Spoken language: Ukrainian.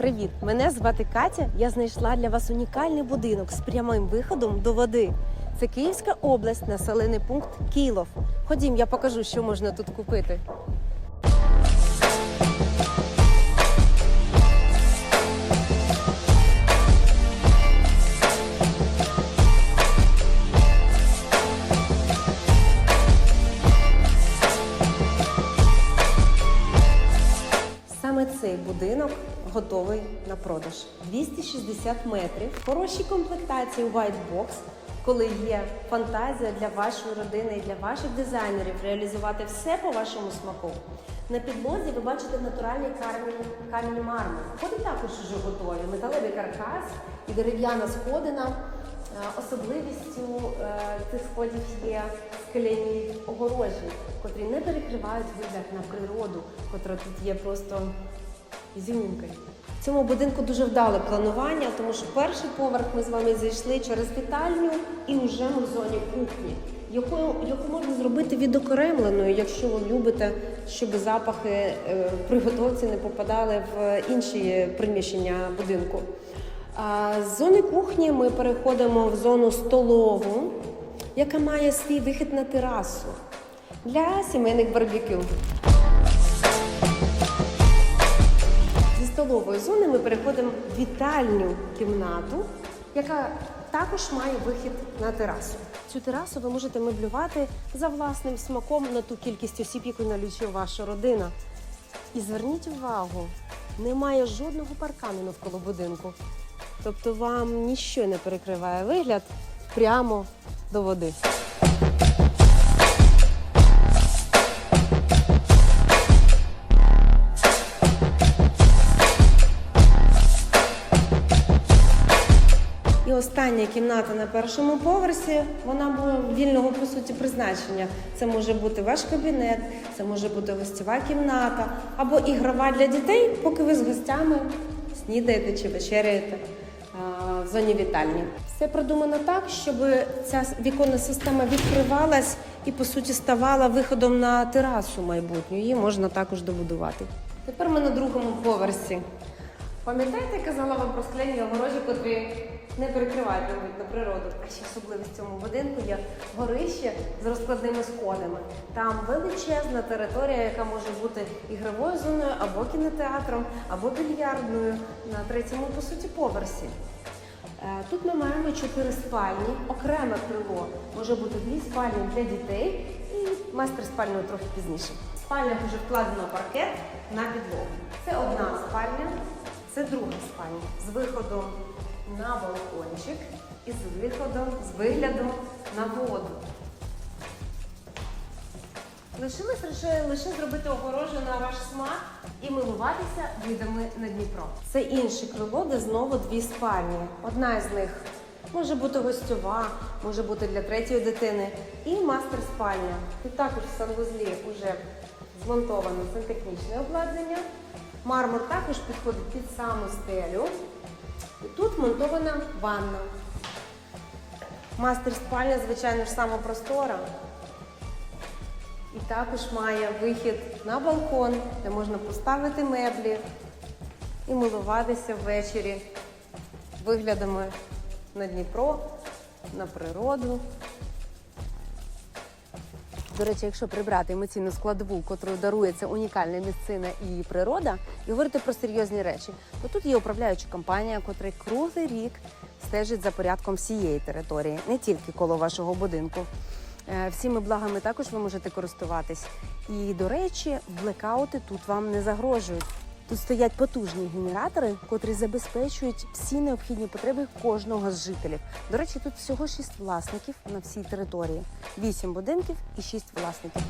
Привіт! Мене звати Катя. Я знайшла для вас унікальний будинок з прямим виходом до води. Це Київська область, населений пункт Кілов. Ходім, я покажу, що можна тут купити. Цей будинок готовий на продаж. 260 метрів, в хорошій комплектації White Box, коли є фантазія для вашої родини і для ваших дизайнерів реалізувати все по вашому смаку. На підлозі ви бачите натуральний камінь, мармур. Сходи також вже готові. Металевий каркас і дерев'яна сходина. Е, Особливістю е, цих сходів є скляні огорожі, котрі не перекривають вигляд на природу, котра тут є просто ізюмінкою. В цьому будинку дуже вдале планування, тому що перший поверх ми з вами зайшли через вітальню і вже ми в зоні кухні, яку, яку можна зробити відокремленою, якщо ви любите, щоб запахи е, при не попадали в інші приміщення будинку. З зони кухні ми переходимо в зону столову, яка має свій вихід на терасу для сімейних барбекю. Столової зони ми переходимо в вітальню кімнату, яка також має вихід на терасу. Цю терасу ви можете меблювати за власним смаком на ту кількість осіб, яку налічує ваша родина. І зверніть увагу, немає жодного паркану навколо будинку. Тобто вам ніщо не перекриває вигляд прямо до води. Остання кімната на першому поверсі, вона була вільного по суті призначення. Це може бути ваш кабінет, це може бути гостєва кімната або ігрова для дітей, поки ви з гостями снідаєте чи вечеряєте в зоні вітальні. Все продумано так, щоб ця віконна система відкривалась і по суті ставала виходом на терасу майбутню. Її можна також добудувати. Тепер ми на другому поверсі. Пам'ятаєте, я казала вам про скляні огорожі, котрі не перекривають нам на природу. А ще особливість цьому будинку є горище з розкладними сходами. Там величезна територія, яка може бути ігровою зоною або кінотеатром, або більярдною на третьому, по суті, поверсі. Е, Тут ми маємо чотири спальні, окреме крило. Може бути дві спальні для дітей і майстер спальною трохи пізніше. В спальнях вже вкладено паркет на підлогу. Це одна спальня, це друга спальня з виходом на балкончик і з виходом, з виглядом на воду. Лишилось лише, лише зробити огорожу на ваш смак і милуватися видами на Дніпро. Це інше крило, де знову дві спальні. Одна з них може бути гостьова, може бути для третьої дитини. І мастер спальня. Тут також в санвузлі вже змонтовано сантехнічне обладнання. Мармур також підходить під саму стелю. Тут монтована ванна. Мастер спальня, звичайно ж, сама простора. І також має вихід на балкон, де можна поставити меблі і милуватися ввечері виглядами на Дніпро, на природу. До речі, якщо прибрати емоційну складову, котрою дарується унікальна місцина і природа, і говорити про серйозні речі, то тут є управляюча компанія, котра круглий рік стежить за порядком всієї території, не тільки коло вашого будинку. Е, Всіми благами також ви можете користуватись. І, до речі, блекаути тут вам не загрожують. Тут стоять потужні генератори, котрі забезпечують всі необхідні потреби кожного з жителів. До речі, тут всього шість власників на всій території: вісім будинків і шість власників.